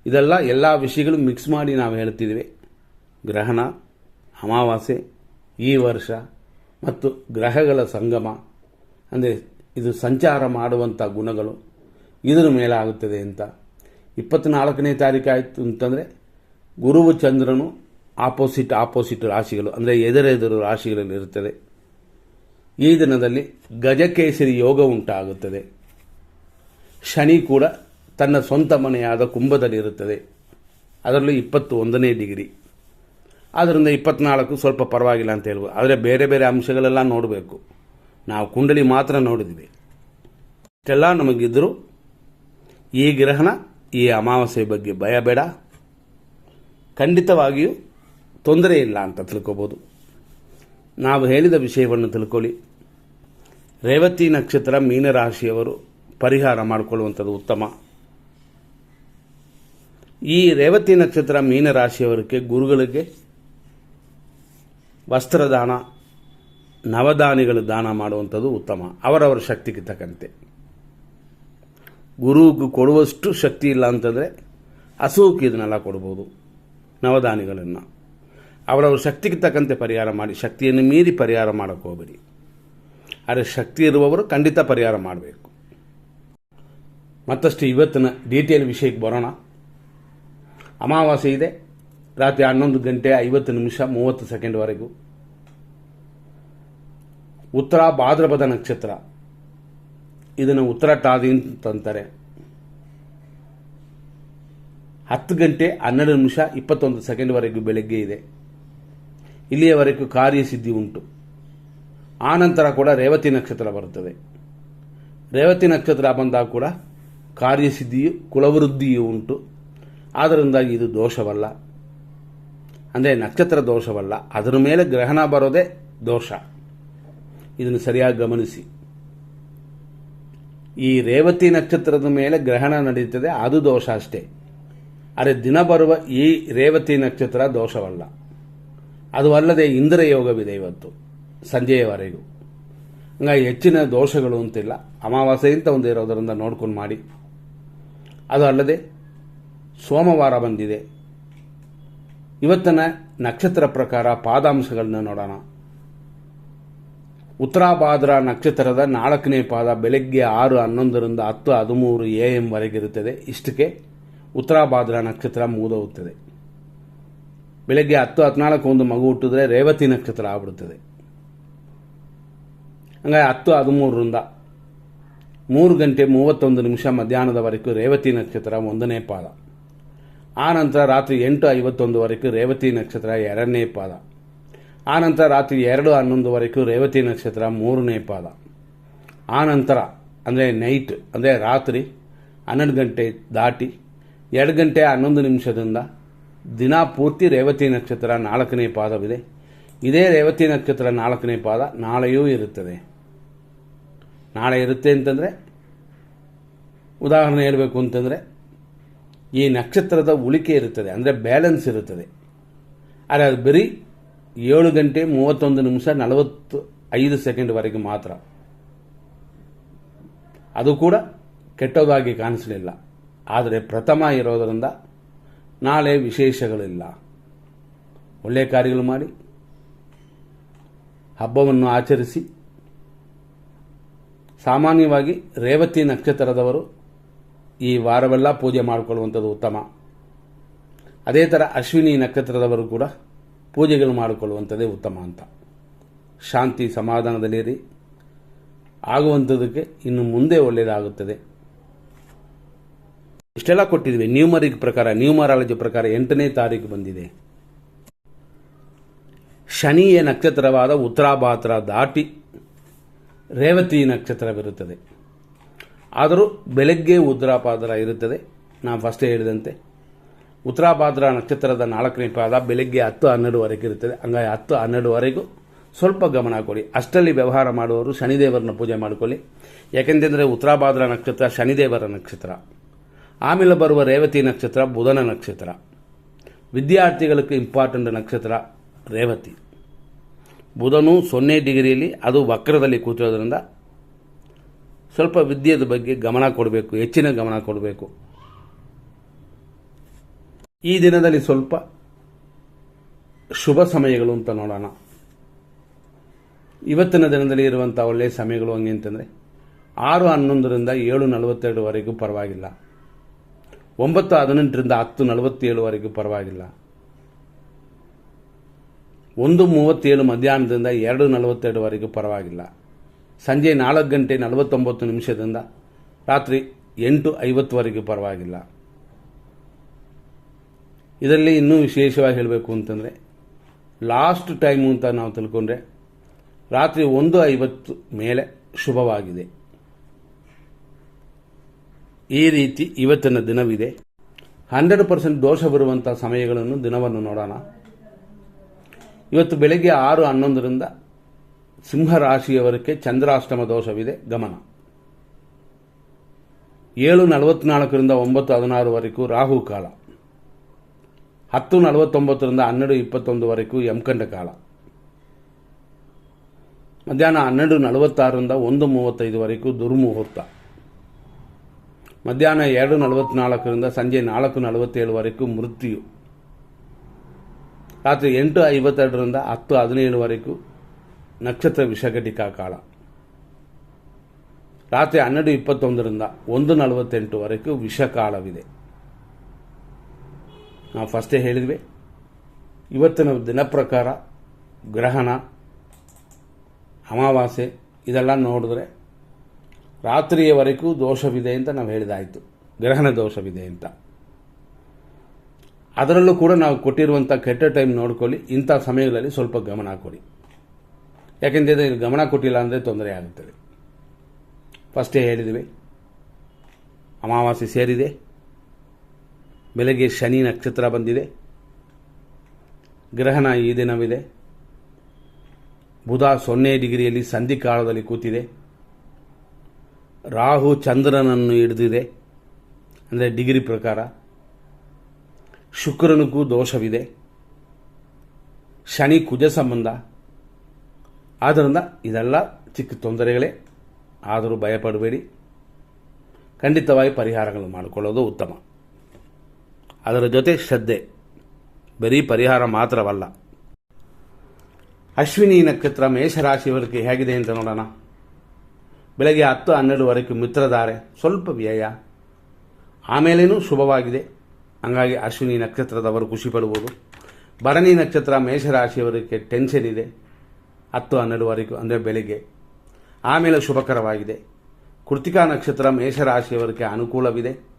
S1: ಇದೆಲ್ಲ ಎಲ್ಲ ವಿಷಯಗಳು ಮಿಕ್ಸ್ ಮಾಡಿ ನಾವು ಹೇಳ್ತಿದ್ದೀವಿ ಗ್ರಹಣ, ಅಮಾವಾಸ್ಯೆ, ಈ ವರ್ಷ ಮತ್ತು ಗ್ರಹಗಳ ಸಂಗಮ. ಅಂದರೆ ಇದು ಸಂಚಾರ ಮಾಡುವಂಥ ಗುಣಗಳು. ಇದರ ಮೇಲಾಗುತ್ತದೆ ಅಂತ. ಇಪ್ಪತ್ನಾಲ್ಕನೇ ತಾರೀಕು ಆಯಿತು ಅಂತಂದರೆ ಗುರುವು ಚಂದ್ರನು ಆಪೋಸಿಟ್ ಆಪೋಸಿಟ್ ರಾಶಿಗಳು, ಅಂದರೆ ಎದುರೆದುರು ರಾಶಿಗಳಲ್ಲಿರುತ್ತದೆ ಈ ದಿನದಲ್ಲಿ ಗಜಕೇಸರಿ ಯೋಗ ಉಂಟಾಗುತ್ತದೆ. ಶನಿ ಕೂಡ ತನ್ನ ಸ್ವಂತ ಮನೆಯಾದ ಕುಂಭದಲ್ಲಿರುತ್ತದೆ ಅದರಲ್ಲೂ ಇಪ್ಪತ್ತು ಒಂದನೇ ಡಿಗ್ರಿ. ಆದ್ದರಿಂದ ಇಪ್ಪತ್ನಾಲ್ಕು ಸ್ವಲ್ಪ ಪರವಾಗಿಲ್ಲ ಅಂತ ಹೇಳ್ಬೋದು. ಆದರೆ ಬೇರೆ ಬೇರೆ ಅಂಶಗಳೆಲ್ಲ ನೋಡಬೇಕು. ನಾವು ಕುಂಡಲಿ ಮಾತ್ರ ನೋಡಿದ್ವಿ. ಇಷ್ಟೆಲ್ಲ ನಮಗಿದ್ದರೂ ಈ ಗ್ರಹಣ ಈ ಅಮಾವಾಸ್ಯೆ ಬಗ್ಗೆ ಭಯ ಬೇಡ ಖಂಡಿತವಾಗಿಯೂ ತೊಂದರೆ ಇಲ್ಲ ಅಂತ ತಿಳ್ಕೊಬೋದು. ನಾವು ಹೇಳಿದ ವಿಷಯವನ್ನು ತಿಳ್ಕೊಳ್ಳಿ. ರೇವತಿ ನಕ್ಷತ್ರ ಮೀನರಾಶಿಯವರು ಪರಿಹಾರ ಮಾಡಿಕೊಳ್ಳುವಂಥದ್ದು ಉತ್ತಮ. ಈ ರೇವತಿ ನಕ್ಷತ್ರ ಮೀನರಾಶಿಯವರಿಗೆ ಗುರುಗಳಿಗೆ ವಸ್ತ್ರದಾನ, ನವದಾನಿಗಳು ದಾನ ಮಾಡುವಂಥದ್ದು ಉತ್ತಮ. ಅವರವರ ಶಕ್ತಿಗೆ ತಕ್ಕಂತೆ. ಗುರುಗೂ ಕೊಡುವಷ್ಟು ಶಕ್ತಿ ಇಲ್ಲ ಅಂತಂದರೆ ಹಸುಕ್ಕೆ ಇದನ್ನೆಲ್ಲ ಕೊಡ್ಬೋದು, ನವದಾನಿಗಳನ್ನು. ಅವರವ್ರ ಶಕ್ತಿಗೆ ತಕ್ಕಂತೆ ಪರಿಹಾರ ಮಾಡಿ, ಶಕ್ತಿಯನ್ನು ಮೀರಿ ಪರಿಹಾರ ಮಾಡೋಕ್ಕೆ ಹೋಗಬೇಡಿ. ಆದರೆ ಶಕ್ತಿ ಇರುವವರು ಖಂಡಿತ ಪರಿಹಾರ ಮಾಡಬೇಕು. ಮತ್ತಷ್ಟು ಇವತ್ತಿನ ಡೀಟೇಲ್ ವಿಷಯಕ್ಕೆ ಬರೋಣ. ಅಮಾವಾಸ್ಯೆ ಇದೆ, ರಾತ್ರಿ ಹನ್ನೊಂದು ಗಂಟೆ ಐವತ್ತು ನಿಮಿಷ ಮೂವತ್ತು ಸೆಕೆಂಡ್ವರೆಗೂ ಉತ್ತರ ಭಾದ್ರಪದ ನಕ್ಷತ್ರ. ಇದನ್ನು ಉತ್ತರ ಟಾದಿ ಅಂತಂತಾರೆ ಹತ್ತು ಗಂಟೆ ಹನ್ನೆರಡು ನಿಮಿಷ ಇಪ್ಪತ್ತೊಂದು ಸೆಕೆಂಡ್ವರೆಗೂ ಬೆಳಗ್ಗೆ ಇದೆ. ಇಲ್ಲಿಯವರೆಗೂ ಕಾರ್ಯಸಿದ್ಧಿ ಉಂಟು. ಆನಂತರ ಕೂಡ ರೇವತಿ ನಕ್ಷತ್ರ ಬರುತ್ತದೆ. ರೇವತಿ ನಕ್ಷತ್ರ ಬಂದಾಗ ಕೂಡ ಕಾರ್ಯಸಿದ್ಧಿಯು ಕುಲವೃದ್ಧಿಯು ಉಂಟು. ಆದ್ದರಿಂದಾಗಿ ಇದು ದೋಷವಲ್ಲ. ಅಂದರೆ ನಕ್ಷತ್ರ ದೋಷವಲ್ಲ. ಅದರ ಮೇಲೆ ಗ್ರಹಣ ಬರೋದೇ ದೋಷ. ಇದನ್ನು ಸರಿಯಾಗಿ ಗಮನಿಸಿ. ಈ ರೇವತಿ ನಕ್ಷತ್ರದ ಮೇಲೆ ಗ್ರಹಣ ನಡೆಯುತ್ತದೆ ಅದು ದೋಷ ಅಷ್ಟೇ. ಆದರೆ ದಿನ ಬರುವ ಈ ರೇವತಿ ನಕ್ಷತ್ರ ದೋಷವಲ್ಲ. ಅದು ಅಲ್ಲದೆ ಇಂದ್ರ ಯೋಗವಿದೆ ಇವತ್ತು, ಸಂಜೆಯವರೆಗೂ. ಹಂಗಾಗಿ ಹೆಚ್ಚಿನ ದೋಷಗಳು ಅಂತಿಲ್ಲ. ಅಮಾವಾಸ್ಯೆಯಿಂದ ಒಂದು ಇರೋದರಿಂದ ನೋಡ್ಕೊಂಡು ಮಾಡಿ. ಅದು ಅಲ್ಲದೆ ಸೋಮವಾರ ಬಂದಿದೆ. ಇವತ್ತಿನ ನಕ್ಷತ್ರ ಪ್ರಕಾರ ಪಾದಾಂಶಗಳನ್ನ ನೋಡೋಣ. ಉತ್ತರಾಭಾದ್ರ ನಕ್ಷತ್ರದ ನಾಲ್ಕನೇ ಪಾದ ಬೆಳಗ್ಗೆ ಆರು ಹನ್ನೊಂದರಿಂದ ಹತ್ತು ಹದಿಮೂರು ಎ ಎಂ ವರೆಗಿರುತ್ತದೆ ಇಷ್ಟಕ್ಕೆ ಉತ್ತರಾಭಾದ್ರ ನಕ್ಷತ್ರ ಮುಗಿದೋಗುತ್ತದೆ. ಬೆಳಗ್ಗೆ ಹತ್ತು ಹದಿನಾಲ್ಕು ಒಂದು ಮಗು ಹುಟ್ಟಿದ್ರೆ ರೇವತಿ ನಕ್ಷತ್ರ ಆಗ್ಬಿಡುತ್ತದೆ. ಹಂಗಾಗಿ ಹತ್ತು ಹದಿಮೂರರಿಂದ ಮೂರು ಗಂಟೆ ಮೂವತ್ತೊಂದು ನಿಮಿಷ ಮಧ್ಯಾಹ್ನದವರೆಗೂ ರೇವತಿ ನಕ್ಷತ್ರ ಒಂದನೇ ಪಾದ. ಆ ನಂತರ ರಾತ್ರಿ ಎಂಟು ಐವತ್ತೊಂದುವರೆಗೂ ರೇವತಿ ನಕ್ಷತ್ರ ಎರಡನೇ ಪಾದ. ಆ ನಂತರ ರಾತ್ರಿ ಎರಡು ಹನ್ನೊಂದುವರೆಗೂ ರೇವತಿ ನಕ್ಷತ್ರ ಮೂರನೇ ಪಾದ. ಆನಂತರ ನಂತರ ಅಂದರೆ ನೈಟ್ ಅಂದರೆ ರಾತ್ರಿ ಹನ್ನೆರಡು ಗಂಟೆ ದಾಟಿ ಎರಡು ಗಂಟೆ ಹನ್ನೊಂದು ನಿಮಿಷದಿಂದ ದಿನ ಪೂರ್ತಿ ರೇವತಿ ನಕ್ಷತ್ರ ನಾಲ್ಕನೇ ಪಾದವಿದೆ. ಇದೇ ರೇವತಿ ನಕ್ಷತ್ರ ನಾಲ್ಕನೇ ಪಾದ ನಾಳೆಯೂ ಇರುತ್ತದೆ. ನಾಳೆ ಇರುತ್ತೆ ಅಂತಂದರೆ, ಉದಾಹರಣೆ ಹೇಳಬೇಕು ಅಂತಂದರೆ, ಈ ನಕ್ಷತ್ರದ ಉಳಿಕೆ ಇರುತ್ತದೆ, ಅಂದರೆ ಬ್ಯಾಲೆನ್ಸ್ ಇರುತ್ತದೆ. ಆದರೆ ಅದು ಬರೀ ಏಳು ಗಂಟೆ ಮೂವತ್ತೊಂದು ನಿಮಿಷ ನಲವತ್ತು ಐದು ಸೆಕೆಂಡ್ವರೆಗೆ ಮಾತ್ರ. ಅದು ಕೂಡ ಕೆಟ್ಟದಾಗಿ ಕಾಣಿಸಲಿಲ್ಲ. ಆದರೆ ಪ್ರಥಮ ಇರೋದರಿಂದ ನಾಳೆ ವಿಶೇಷಗಳಿಲ್ಲ. ಒಳ್ಳೆಯ ಕಾರ್ಯಗಳು ಮಾಡಿ, ಹಬ್ಬವನ್ನು ಆಚರಿಸಿ, ಸಾಮಾನ್ಯವಾಗಿ ರೇವತಿ ನಕ್ಷತ್ರದವರು ಈ ವಾರವೆಲ್ಲ ಪೂಜೆ ಮಾಡಿಕೊಳ್ಳುವಂಥದ್ದು ಉತ್ತಮ. ಅದೇ ಥರ ಅಶ್ವಿನಿ ನಕ್ಷತ್ರದವರು ಕೂಡ ಪೂಜೆಗಳು ಮಾಡಿಕೊಳ್ಳುವಂಥದ್ದೇ ಉತ್ತಮ ಅಂತ. ಶಾಂತಿ ಸಮಾಧಾನದಲ್ಲಿರಿ ಆಗುವಂಥದಕ್ಕೆ ಇನ್ನು ಮುಂದೆ ಒಳ್ಳೆಯದಾಗುತ್ತದೆ. ಇಷ್ಟೆಲ್ಲ ಕೊಟ್ಟಿದ್ವಿ. ನ್ಯೂಮರಿಕ್ ಪ್ರಕಾರ, ನ್ಯೂಮರಾಲಜಿ ಪ್ರಕಾರ ಎಂಟನೇ ತಾರೀಕು ಬಂದಿದೆ. ಶನಿಯ ನಕ್ಷತ್ರವಾದ ಉತ್ತರಾಭಾತ್ರ ದಾಟಿ ರೇವತಿ ನಕ್ಷತ್ರವಿರುತ್ತದೆ. ಆದರೂ ಬೆಳಗ್ಗೆ ಉದ್ರಾಪಾತ್ರ ಇರುತ್ತದೆ. ನಾನು ಫಸ್ಟೇ ಹೇಳಿದಂತೆ. ಉತ್ತರಾಭಾದ್ರ ನಕ್ಷತ್ರದ ನಾಲ್ಕನೇ ಪಾದ ಬೆಳಗ್ಗೆ ಹತ್ತು ಹನ್ನೆರಡುವರೆಗೆ ಇರುತ್ತದೆ. ಹಂಗಾಗಿ ಹತ್ತು ಹನ್ನೆರಡುವರೆಗೂ ಸ್ವಲ್ಪ ಗಮನ ಕೊಡಿ. ಅಷ್ಟರಲ್ಲಿ ವ್ಯವಹಾರ ಮಾಡುವವರು ಶನಿದೇವರನ್ನ ಪೂಜೆ ಮಾಡಿಕೊಳ್ಳಿ. ಯಾಕೆಂತಂದರೆ ಉತ್ತರಾಭಾದ್ರ ನಕ್ಷತ್ರ ಶನಿದೇವರ ನಕ್ಷತ್ರ. ಆಮೇಲೆ ಬರುವ ರೇವತಿ ನಕ್ಷತ್ರ ಬುಧನ ನಕ್ಷತ್ರ. ವಿದ್ಯಾರ್ಥಿಗಳಿಗೆ ಇಂಪಾರ್ಟೆಂಟ್ ನಕ್ಷತ್ರ ರೇವತಿ. ಬುಧನು ಸೊನ್ನೆ ಡಿಗ್ರಿಯಲ್ಲಿ, ಅದು ವಕ್ರದಲ್ಲಿ ಕೂತಿರೋದ್ರಿಂದ ಸ್ವಲ್ಪ ವಿದ್ಯೆಯ ಬಗ್ಗೆ ಗಮನ ಕೊಡಬೇಕು, ಹೆಚ್ಚಿನ ಗಮನ ಕೊಡಬೇಕು. ಈ ದಿನದಲ್ಲಿ ಸ್ವಲ್ಪ ಶುಭ ಸಮಯಗಳು ಅಂತ ನೋಡೋಣ. ಇವತ್ತಿನ ದಿನದಲ್ಲಿ ಇರುವಂಥ ಒಳ್ಳೆಯ ಸಮಯಗಳು ಹಂಗೆ ಅಂತಂದರೆ, ಆರು ಹನ್ನೊಂದರಿಂದ ಏಳು ನಲವತ್ತೆರಡುವರೆಗೂ ಪರವಾಗಿಲ್ಲ. ಒಂಬತ್ತು ಹದಿನೆಂಟರಿಂದ ಹತ್ತು ನಲವತ್ತೇಳುವರೆಗೂ ಪರವಾಗಿಲ್ಲ. ಒಂದು ಮೂವತ್ತೇಳು ಮಧ್ಯಾಹ್ನದಿಂದ ಎರಡು ನಲವತ್ತೆರಡುವರೆಗೂ ಪರವಾಗಿಲ್ಲ. ಸಂಜೆ ನಾಲ್ಕು ಗಂಟೆ ನಲವತ್ತೊಂಬತ್ತು ನಿಮಿಷದಿಂದ ರಾತ್ರಿ ಎಂಟು ಐವತ್ತುವರೆಗೂ ಪರವಾಗಿಲ್ಲ. ಇದರಲ್ಲಿ ಇನ್ನೂ ವಿಶೇಷವಾಗಿ ಹೇಳಬೇಕು ಅಂತಂದರೆ ಲಾಸ್ಟ್ ಟೈಮು ಅಂತ ನಾವು ತಿಳ್ಕೊಂಡ್ರೆ, ರಾತ್ರಿ ಒಂದು ಐವತ್ತು ಮೇಲೆ ಶುಭವಾಗಿದೆ. ಈ ರೀತಿ ಇವತ್ತಿನ ದಿನವಿದೆ. ಹಂಡ್ರೆಡ್ ಪರ್ಸೆಂಟ್ ದೋಷ ಬರುವಂಥ ಸಮಯಗಳನ್ನು ದಿನವನ್ನು ನೋಡೋಣ. ಇವತ್ತು ಬೆಳಗ್ಗೆ ಆರು ಹನ್ನೊಂದರಿಂದ ಸಿಂಹ ರಾಶಿಯವರಿಗೆ ಚಂದ್ರಾಷ್ಟಮ ದೋಷವಿದೆ. ಗಮನ. ಏಳು ನಲವತ್ನಾಲ್ಕರಿಂದ ಒಂಬತ್ತು ಹದಿನಾರುವರೆಗೂ ರಾಹು ಕಾಲ. ಹತ್ತು ನಲವತ್ತೊಂಬತ್ತರಿಂದ ಹನ್ನೆರಡು ಇಪ್ಪತ್ತೊಂದುವರೆಗೂ ಯಮಕಂಡ ಕಾಲ. ಮಧ್ಯಾಹ್ನ ಹನ್ನೆರಡು ನಲವತ್ತಾರರಿಂದ ಒಂದು ಮೂವತ್ತೈದುವರೆಗೂ ದುರ್ಮುಹೂರ್ತ. ಮಧ್ಯಾಹ್ನ ಎರಡು ನಲವತ್ನಾಲ್ಕರಿಂದ ಸಂಜೆ ನಾಲ್ಕು ನಲವತ್ತೇಳುವರೆಗೂ ಮೃತ್ಯು. ರಾತ್ರಿ ಎಂಟು ಐವತ್ತೆರಡರಿಂದ ಹತ್ತು ಹದಿನೇಳುವರೆಗೂ ನಕ್ಷತ್ರ ವಿಷಘಟಿಕಾ ಕಾಲ. ರಾತ್ರಿ ಹನ್ನೆರಡು ಇಪ್ಪತ್ತೊಂದರಿಂದ ಒಂದು ನಲವತ್ತೆಂಟುವರೆಗೂ ವಿಷಕಾಲವಿದೆ. ನಾವು ಫಸ್ಟೇ ಹೇಳಿದ್ವಿ. ಇವತ್ತಿನ ದಿನ ಪ್ರಕಾರ ಗ್ರಹಣ, ಅಮಾವಾಸ್ಯೆ ಇದೆಲ್ಲ ನೋಡಿದ್ರೆ ರಾತ್ರಿಯವರೆಗೂ ದೋಷವಿದೆ ಅಂತ ನಾವು ಹೇಳಿದಾಯಿತು. ಗ್ರಹಣ ದೋಷವಿದೆ ಅಂತ. ಅದರಲ್ಲೂ ಕೂಡ ನಾವು ಕೊಟ್ಟಿರುವಂಥ ಕೆಟ್ಟ ಟೈಮ್ ನೋಡ್ಕೊಳ್ಳಿ, ಇಂಥ ಸಮಯಗಳಲ್ಲಿ ಸ್ವಲ್ಪ ಗಮನ ಕೊಡಿ. ಯಾಕೆಂದರೆ ಗಮನ ಕೊಟ್ಟಿಲ್ಲ ಅಂದರೆ ತೊಂದರೆ ಆಗುತ್ತದೆ. ಫಸ್ಟೇ ಹೇಳಿದ್ವಿ, ಅಮಾವಾಸ್ಯೆ ಸೇರಿದೆ. ಬೆಳಗ್ಗೆ ಶನಿ ನಕ್ಷತ್ರ ಬಂದಿದೆ. ಗ್ರಹಣ ಈ ದಿನವಿದೆ. ಬುಧ ಸೊನ್ನೆ ಡಿಗ್ರಿಯಲ್ಲಿ ಸಂಧಿ ಕಾಲದಲ್ಲಿ ಕೂತಿದೆ. ರಾಹು ಚಂದ್ರನನ್ನು ಹಿಡಿದಿದೆ. ಅಂದರೆ ಡಿಗ್ರಿ ಪ್ರಕಾರ. ಶುಕ್ರನಿಗೂ ದೋಷವಿದೆ. ಶನಿ ಕುಜ ಸಂಬಂಧ. ಆದ್ದರಿಂದ ಇದೆಲ್ಲ ಚಿಕ್ಕ ತೊಂದರೆಗಳೇ. ಆದರೂ ಭಯಪಡಬೇಡಿ. ಖಂಡಿತವಾಗಿ ಪರಿಹಾರಗಳನ್ನು ಮಾಡಿಕೊಳ್ಳೋದು ಉತ್ತಮ. ಅದರ ಜೊತೆ ಶ್ರದ್ಧೆ. ಬರೀ ಪರಿಹಾರ ಮಾತ್ರವಲ್ಲ. ಅಶ್ವಿನಿ ನಕ್ಷತ್ರ ಮೇಷರಾಶಿಯವರಿಗೆ ಹೇಗಿದೆ ಅಂತ ನೋಡೋಣ. ಬೆಳಗ್ಗೆ ಹತ್ತು ಹನ್ನೆರಡುವರೆಗೂ ಮಿತ್ರಧಾರೆ, ಸ್ವಲ್ಪ ವ್ಯಯ. ಆಮೇಲೇನೂ ಶುಭವಾಗಿದೆ. ಹಂಗಾಗಿ ಅಶ್ವಿನಿ ನಕ್ಷತ್ರದವರು ಖುಷಿ ಪಡುವುದು. ಭರಣಿ ನಕ್ಷತ್ರ ಮೇಷರಾಶಿಯವರಿಗೆ ಟೆನ್ಷನ್ ಇದೆ. ಹತ್ತು ಹನ್ನೆರಡುವರೆಗೂ ಅಂದರೆ ಬೆಳಿಗ್ಗೆ. ಆಮೇಲೆ ಶುಭಕರವಾಗಿದೆ. ಕೃತಿಕಾ ನಕ್ಷತ್ರ ಮೇಷರಾಶಿಯವರಿಗೆ ಅನುಕೂಲವಿದೆ.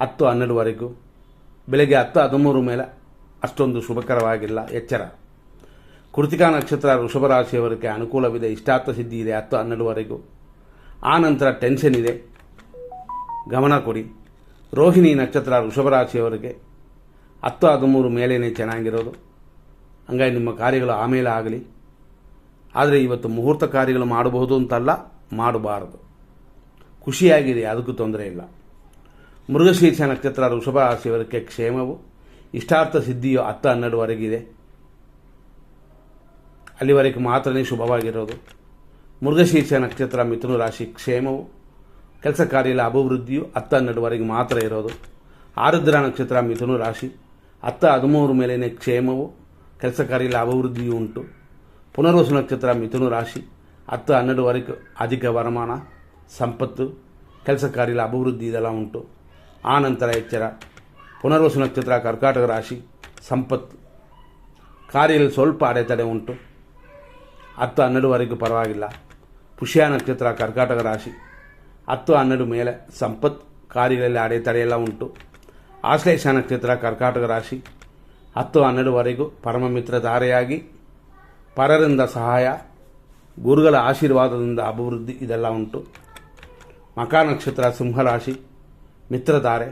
S1: ಹತ್ತು ಹನ್ನೆರಡುವರೆಗೂ. ಬೆಳಗ್ಗೆ ಹತ್ತು, ಹದಿಮೂರು ಮೇಲೆ ಅಷ್ಟೊಂದು ಶುಭಕರವಾಗಿಲ್ಲ, ಎಚ್ಚರ. ಕೃತಿಕಾ ನಕ್ಷತ್ರ ವೃಷಭ ರಾಶಿಯವರಿಗೆ ಅನುಕೂಲವಿದೆ, ಇಷ್ಟಾರ್ಥ ಸಿದ್ಧಿ ಇದೆ, ಹತ್ತು ಹನ್ನೆರಡುವರೆಗೂ. ಆ ನಂತರ ಟೆನ್ಷನ್ ಇದೆ. ಗಮನ ಕೊಡಿ. ರೋಹಿಣಿ ನಕ್ಷತ್ರ ವೃಷಭ ರಾಶಿಯವರಿಗೆ ಹತ್ತು, ಹದಿಮೂರು ಮೇಲೇ ಚೆನ್ನಾಗಿರೋದು. ಹಂಗಾಗಿ ನಿಮ್ಮ ಕಾರ್ಯಗಳು ಆಮೇಲೆ ಆಗಲಿ. ಆದರೆ ಇವತ್ತು ಮುಹೂರ್ತ ಕಾರ್ಯಗಳು ಮಾಡಬಹುದು ಅಂತಲ್ಲ, ಮಾಡಬಾರದು. ಖುಷಿಯಾಗಿದೆ ಅದಕ್ಕೂ ತೊಂದರೆ ಇಲ್ಲ. ಮೃಗಶೀರ್ಷ ನಕ್ಷತ್ರ ವೃಷಭ ರಾಶಿಯವರಿಗೆ ಕ್ಷೇಮವು. ಇಷ್ಟಾರ್ಥ ಸಿದ್ಧಿಯು ಹತ್ತು ಹನ್ನೆರಡುವರೆಗಿದೆ ಅಲ್ಲಿವರೆಗೆ ಮಾತ್ರನೇ ಶುಭವಾಗಿರೋದು. ಮೃಗಶೀರ್ಷ ನಕ್ಷತ್ರ ಮಿಥುನ ರಾಶಿ ಕ್ಷೇಮವು. ಕೆಲಸ ಕಾರ್ಯಗಳ ಅಭಿವೃದ್ಧಿಯು ಹತ್ತು ಹನ್ನೆರಡುವರೆಗೆ ಮಾತ್ರ ಇರೋದು. ಆರುದ್ರ ನಕ್ಷತ್ರ ಮಿಥುನ ರಾಶಿ ಹತ್ತು ಹದಿಮೂರು ಮೇಲಿನ ಕ್ಷೇಮವು. ಕೆಲಸ ಕಾರ್ಯಗಳ ಅಭಿವೃದ್ಧಿಯು ಉಂಟು. ಪುನರ್ವಸು ನಕ್ಷತ್ರ ಮಿಥುನ ರಾಶಿ ಹತ್ತು ಹನ್ನೆರಡುವರೆಗೂ ಅಧಿಕ ವರಮಾನ, ಸಂಪತ್ತು, ಕೆಲಸ ಕಾರ್ಯಗಳ ಅಭಿವೃದ್ಧಿ ಇದೆಲ್ಲ ಉಂಟು. ಆ ನಂತರ ಎಚ್ಚರ. ಪುನರ್ವಸು ನಕ್ಷತ್ರ, ಕರ್ಕಾಟಕ ರಾಶಿ, ಸಂಪತ್ತು. ಕಾರ್ಯದಲ್ಲಿ ಸ್ವಲ್ಪ ಅಡೆತಡೆ ಉಂಟು. ಹತ್ತು ಹನ್ನೆರಡುವರೆಗೂ ಪರವಾಗಿಲ್ಲ. ಪುಷ್ಯ ನಕ್ಷತ್ರ, ಕರ್ಕಾಟಕ ರಾಶಿ. ಹತ್ತು ಹನ್ನೆರಡು ಮೇಲೆ ಸಂಪತ್ತು. ಕಾರ್ಯಗಳಲ್ಲಿ ಅಡೆತಡೆ ಎಲ್ಲ ಉಂಟು. ಆಶ್ಲೇಷ ನಕ್ಷತ್ರ, ಕರ್ಕಾಟಕ ರಾಶಿ. ಹತ್ತು ಹನ್ನೆರಡುವರೆಗೂ ಪರಮ ಮಿತ್ರ ಧಾರೆಯಾಗಿ. ಪರರಿಂದ ಸಹಾಯ. ಗುರುಗಳ ಆಶೀರ್ವಾದದಿಂದ ಅಭಿವೃದ್ಧಿ ಇದೆಲ್ಲ ಉಂಟು. ಮಕಾ ನಕ್ಷತ್ರ ಸಿಂಹರಾಶಿ ಮಿತ್ರಧಾರೆ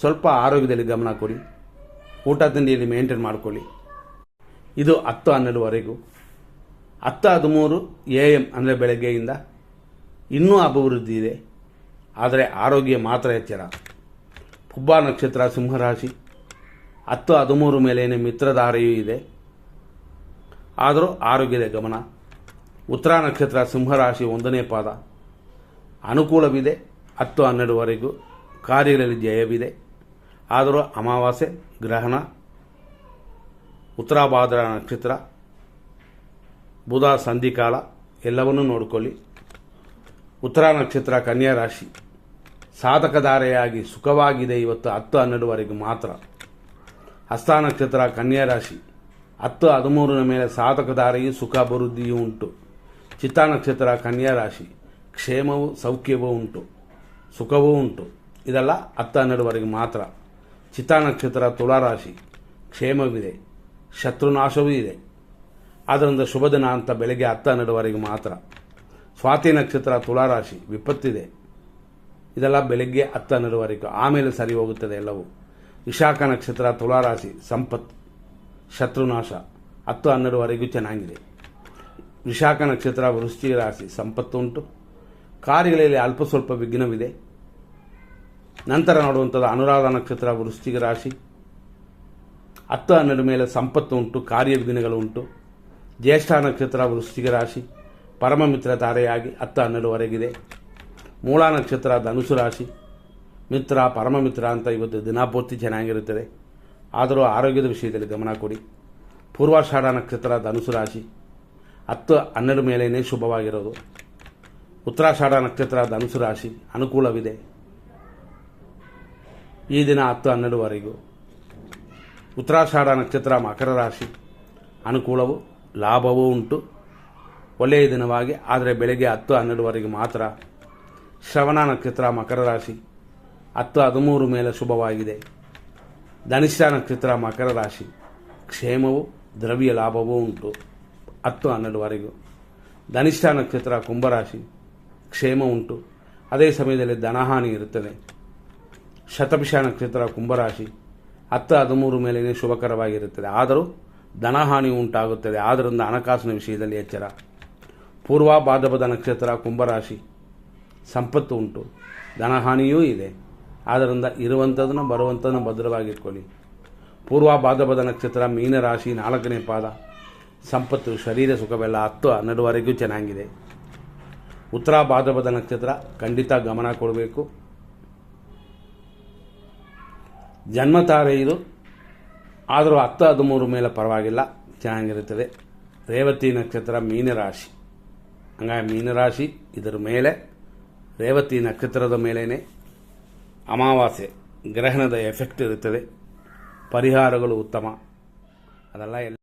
S1: ಸ್ವಲ್ಪ ಆರೋಗ್ಯದಲ್ಲಿ ಗಮನ ಕೊಡಿ ಊಟ ತಿಂಡಿಯಲ್ಲಿ ಮೇಂಟೈನ್ ಮಾಡಿಕೊಳ್ಳಿ. ಇದು ಹತ್ತು ಹನ್ನೆರಡುವರೆಗೂ. ಹತ್ತು ಹದಿಮೂರು ಎ ಎಂ ಅಂದರೆ ಬೆಳಗ್ಗೆಯಿಂದ ಇನ್ನೂ ಅಭಿವೃದ್ಧಿ ಇದೆ. ಆದರೆ ಆರೋಗ್ಯ ಮಾತ್ರ ಎಚ್ಚರ. ಪುಬ್ಬ ನಕ್ಷತ್ರ, ಸಿಂಹರಾಶಿ, ಹತ್ತು ಹದಿಮೂರು ಮೇಲೇನೆ ಮಿತ್ರಧಾರೆಯೂ ಇದೆ. ಆದರೂ ಆರೋಗ್ಯದ ಗಮನ. ಉತ್ತರ ನಕ್ಷತ್ರ, ಸಿಂಹರಾಶಿ ಒಂದನೇ ಪಾದ. ಅನುಕೂಲವಿದೆ ಹತ್ತು ಹನ್ನೆರಡುವರೆಗೂ. ಕಾರ್ಯಗಳಲ್ಲಿ ಜಯವಿದೆ. ಆದರೂ ಅಮಾವಾಸ್ಯೆ, ಗ್ರಹಣ, ಉತ್ತರಾಭಾದ್ರ ನಕ್ಷತ್ರ, ಬುಧ ಸಂಧಿಕಾಲ ಎಲ್ಲವನ್ನೂ ನೋಡಿಕೊಳ್ಳಿ. ಉತ್ತರ ನಕ್ಷತ್ರ, ಕನ್ಯಾ ರಾಶಿ, ಸಾಧಕಧಾರೆಯಾಗಿ ಸುಖವಾಗಿದೆ ಇವತ್ತು ಹತ್ತು ಹನ್ನೆರಡುವರೆಗೆ ಮಾತ್ರ. ಹಸ್ತ ನಕ್ಷತ್ರ, ಕನ್ಯಾ ರಾಶಿ, ಹತ್ತು ಹದಿಮೂರನ ಮೇಲೆ ಸಾಧಕಧಾರೆಯು ಸುಖ ಅಭಿವೃದ್ಧಿಯೂ ಉಂಟು. ಚಿತ್ತ ನಕ್ಷತ್ರ, ಕನ್ಯಾ ರಾಶಿ, ಕ್ಷೇಮವೂ, ಸೌಖ್ಯವೂ ಉಂಟು. ಸುಖವೂ ಉಂಟು. ಇದೆಲ್ಲ ಹತ್ತು ಹನ್ನೆರಡುವರೆಗೆ ಮಾತ್ರ. ಚಿತಾ ನಕ್ಷತ್ರ ತುಲಾರಾಶಿ. ಕ್ಷೇಮವಿದೆ. ಶತ್ರುನಾಶವೂ ಇದೆ. ಆದ್ದರಿಂದ ಶುಭ ದಿನ ಅಂತ ಬೆಳಗ್ಗೆ ಹತ್ತು ಹನ್ನೆರಡುವರೆಗೆ ಮಾತ್ರ. ಸ್ವಾತಿ ನಕ್ಷತ್ರ ತುಲಾರಾಶಿ ವಿಪತ್ತಿದೆ. ಇದೆಲ್ಲ ಬೆಳಗ್ಗೆ ಹತ್ತು ಹನ್ನೆರಡುವರೆಗೂ ಆಮೇಲೆ ಸರಿ ಹೋಗುತ್ತದೆ ಎಲ್ಲವೂ. ವಿಶಾಖ ನಕ್ಷತ್ರ ತುಲಾರಾಶಿ ಸಂಪತ್ತು. ಶತ್ರುನಾಶ. ಹತ್ತು ಹನ್ನೆರಡುವರೆಗೂ ಚೆನ್ನಾಗಿದೆ. ವಿಶಾಖ ನಕ್ಷತ್ರ ವೃಶ್ಚಿಕ ರಾಶಿ ಸಂಪತ್ತು ಉಂಟು ಕಾರ್ಯಗಳಲ್ಲಿ ಅಲ್ಪ ಸ್ವಲ್ಪ ವಿಘ್ನವಿದೆ. ನಂತರ ನೋಡುವಂಥದ್ದು ಅನುರಾಧ ನಕ್ಷತ್ರ ವೃಶ್ಚಿಕ ರಾಶಿ. ಹತ್ತು, ಹನ್ನೆರಡು ಮೇಲೆ ಸಂಪತ್ತು ಉಂಟು ಕಾರ್ಯ ದಿನಗಳು ಉಂಟು. ಜ್ಯೇಷ್ಠ ನಕ್ಷತ್ರ ವೃಶ್ಚಿಕ ರಾಶಿ. ಪರಮ ಮಿತ್ರ ತಾರೆಯಾಗಿ ಹತ್ತು ಹನ್ನೆರಡುವರೆಗಿದೆ ಮೂಲ ನಕ್ಷತ್ರ, ಧನುಸು ರಾಶಿ. ಮಿತ್ರ, ಪರಮ ಮಿತ್ರ ಅಂತ ಇವತ್ತು ದಿನಪೂರ್ತಿ ಚೆನ್ನಾಗಿರುತ್ತದೆ. ಆದರೂ ಆರೋಗ್ಯದ ವಿಷಯದಲ್ಲಿ ಗಮನ ಕೊಡಿ. ಪೂರ್ವಾಷಾಢ ನಕ್ಷತ್ರ, ಧನುಸು ರಾಶಿ. ಹತ್ತು, ಹನ್ನೆರಡು ಮೇಲೆಯೇ ಶುಭವಾಗಿರೋದು. ಉತ್ತರಾಷಾಢ ನಕ್ಷತ್ರ, ಧನುಸು ರಾಶಿ. ಅನುಕೂಲವಿದೆ. ಈ ದಿನ ಹತ್ತು ಹನ್ನೆರಡುವರೆಗೂ. ಉತ್ತರಾಷಾಢ ನಕ್ಷತ್ರ ಮಕರ ರಾಶಿ. ಅನುಕೂಲವು ಲಾಭವೂ ಉಂಟು. ಒಳ್ಳೆಯ ದಿನವಾಗಿ, ಆದರೆ ಬೆಳಗ್ಗೆ ಹತ್ತು ಹನ್ನೆರಡುವರೆಗೆ ಮಾತ್ರ ಶ್ರವಣ ನಕ್ಷತ್ರ ಮಕರ ರಾಶಿ. ಹತ್ತು ಹದಿಮೂರು ಮೇಲೆ ಶುಭವಾಗಿದೆ. ಧನಿಷ್ಠ ನಕ್ಷತ್ರ ಮಕರ ರಾಶಿ. ಕ್ಷೇಮವು ದ್ರವ್ಯ ಲಾಭವೂ ಉಂಟು. ಹತ್ತು ಹನ್ನೆರಡುವರೆಗೂ. ಧನಿಷ್ಠ ನಕ್ಷತ್ರ ಕುಂಭರಾಶಿ ಕ್ಷೇಮ ಉಂಟು. ಅದೇ ಸಮಯದಲ್ಲಿ ಧನಹಾನಿ ಇರುತ್ತದೆ. ಶತಭಿಷ ನಕ್ಷತ್ರ ಕುಂಭರಾಶಿ, ಹತ್ತು ಹದಿಮೂರು ಮೇಲೆಯೇ ಶುಭಕರವಾಗಿರುತ್ತದೆ. ಆದರೂ ಧನಹಾನಿ ಉಂಟಾಗುತ್ತದೆ. ಆದ್ದರಿಂದ ಹಣಕಾಸಿನ ವಿಷಯದಲ್ಲಿ ಎಚ್ಚರ. ಪೂರ್ವ ಭಾದ್ರಪದ ನಕ್ಷತ್ರ ಕುಂಭರಾಶಿ, ಸಂಪತ್ತು ಉಂಟು. ಧನಹಾನಿಯೂ ಇದೆ. ಆದ್ದರಿಂದ ಇರುವಂಥದನ್ನು ಬರುವಂಥದನ್ನು ಭದ್ರವಾಗಿಟ್ಕೊಳ್ಳಿ. ಪೂರ್ವ ಭಾದ್ರಪದ ನಕ್ಷತ್ರ ಮೀನರಾಶಿ ನಾಲ್ಕನೇ ಪಾದ. ಸಂಪತ್ತು, ಶರೀರ ಸುಖವೆಲ್ಲ ಹತ್ತು ಹನ್ನೆರಡುವರೆಗೂ ಚೆನ್ನಾಗಿದೆ. ಉತ್ತರ ಭಾದ್ರಪದ ನಕ್ಷತ್ರ ಖಂಡಿತ ಗಮನ ಕೊಡಬೇಕು. ಜನ್ಮತಾರೆ ಇದು. ಆದರೂ ಹತ್ತು ಹದಿಮೂರು ಮೇಲೆ ಪರವಾಗಿಲ್ಲ. ಚೆನ್ನಾಗಿರುತ್ತದೆ. ರೇವತಿ ನಕ್ಷತ್ರ ಮೀನರಾಶಿ. ಹಂಗಾಗಿ ಮೀನರಾಶಿ ಇದರ ಮೇಲೆ, ರೇವತಿ ನಕ್ಷತ್ರದ ಮೇಲೇ ಅಮಾವಾಸ್ಯೆ, ಗ್ರಹಣದ ಎಫೆಕ್ಟ್ ಇರುತ್ತದೆ. ಪರಿಹಾರಗಳು ಉತ್ತಮ. ಅದೆಲ್ಲ ಎಲ್ಲ